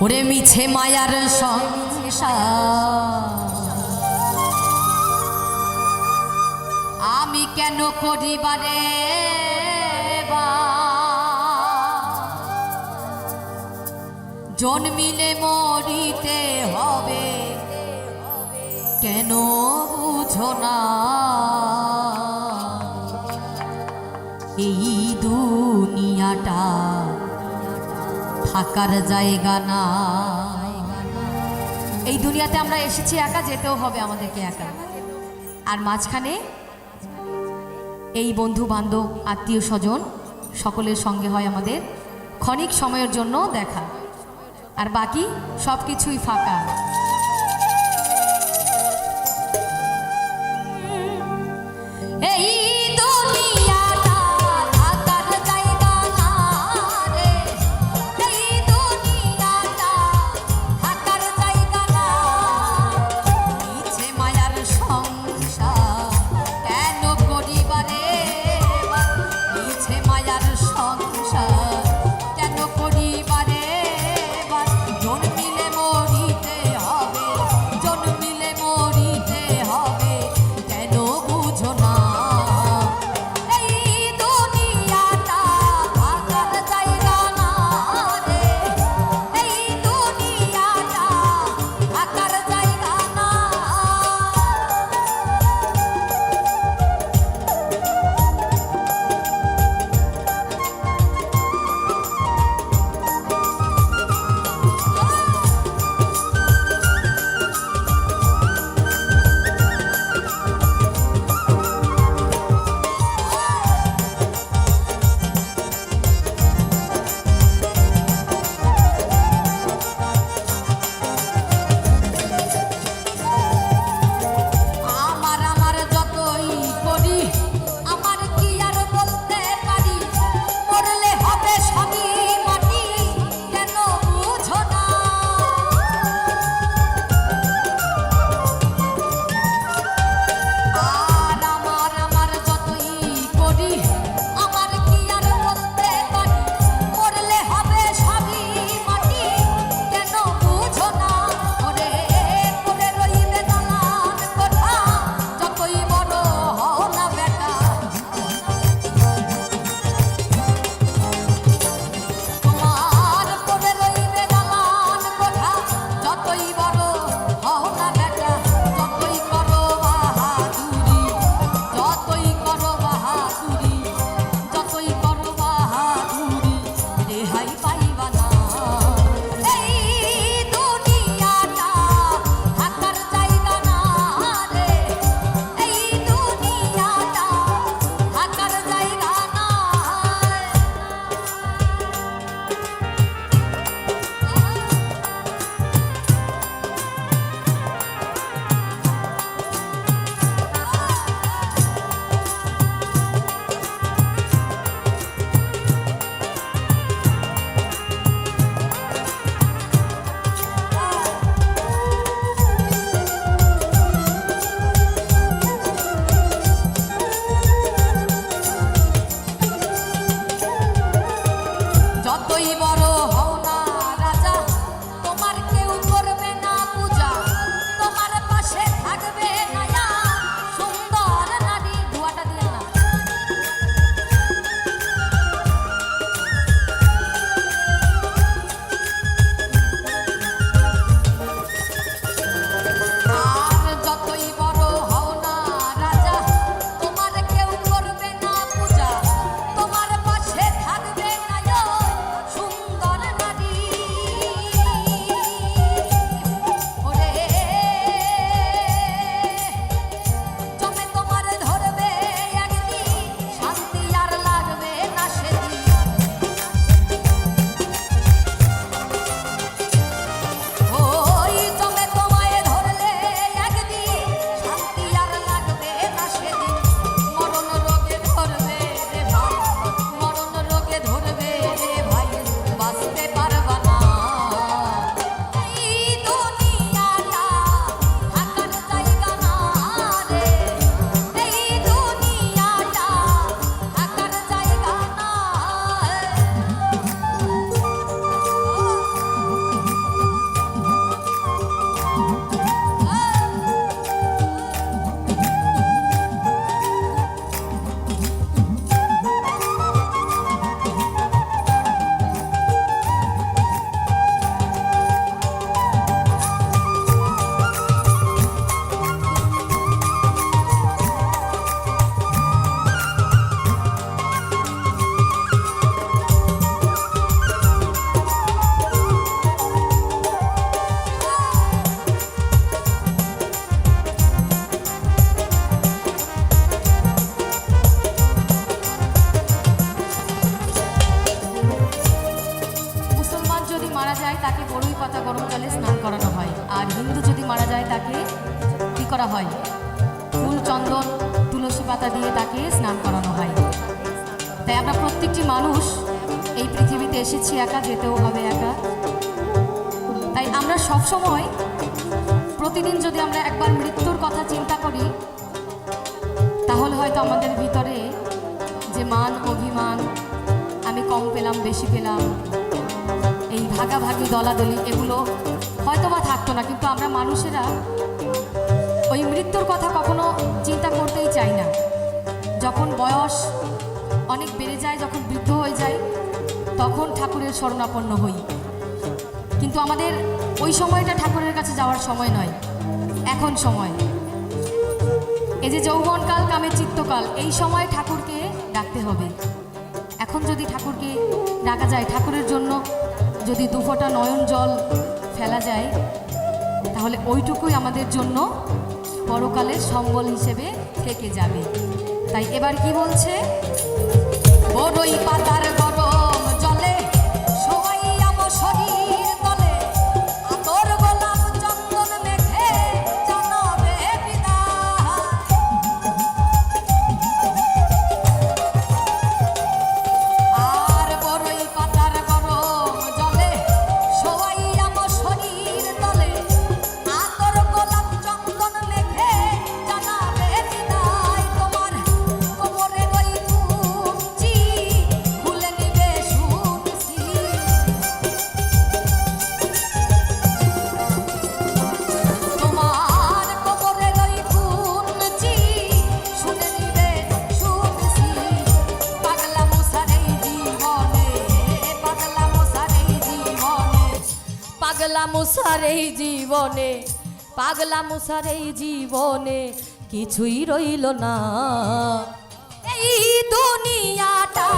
ওরে মিছে মায়ার আমি কেন করিবারে জন্মিলে মরিতে হবে কেন বুঝো না? এই দুনিয়াটা থাকার জায়গা না এই দুনিয়াতে আমরা এসেছি একা, যেতেও হবে আমাদেরকে একা। আর মাঝখানে এই বন্ধু বান্ধব আত্মীয় স্বজন সকলের সঙ্গে হয় আমাদের ক্ষণিক সময়ের জন্য দেখা। আর বাকি সব কিছুই ফাঁকা। যদি তাকে কি করা হয়? ফুল, চন্দন, তুলসী পাতা দিয়ে তাকে স্নান করানো হয়। তাই আমরা প্রত্যেকটি মানুষ এই পৃথিবীতে এসেছি, একা যেতেও হবে, একা। তাই আমরা সব সময় প্রতিদিন যদি আমরা একবার মৃত্যুর কথা চিন্তা করি, তাহলে হয়তো আমাদের ভিতরে যে মান, অভিমান, আমি কম পেলাম, বেশি পেলাম, এই ভাগাভাগি, দলাদলি, এগুলো হয়তো বা থাকতো না, কিন্তু আমরা মানুষেরা ওই মৃত্যুর কথা কখনো চিন্তা করতেই চাই না। যখন বয়স অনেক বেড়ে যায়, যখন বৃদ্ধ হয়ে যায়, তখন ঠাকুরের শরণাপন্ন হই। কিন্তু আমাদের ওই সময়টা ঠাকুরের কাছে যাওয়ার সময় নয়, এখন সময়। এই যে যৌবনকাল, কামের চিত্তকাল, এই সময় ঠাকুরকে ডাকতে হবে। এখন যদি ঠাকুরকে ডাকা যায়, ঠাকুরের জন্য যদি দুফোটা নয়ন জল ফেলা যায়, তাহলে ওইটুকুই আমাদের জন্য পরকালের সম্বল হিসেবে থেকে যাবে। তাই এবার কি বলছে? বড়ই পাতার মশার এই জীবনে পাগলা মুসার এই জীবনে কিছুই রইল না। এই দুনিয়াটা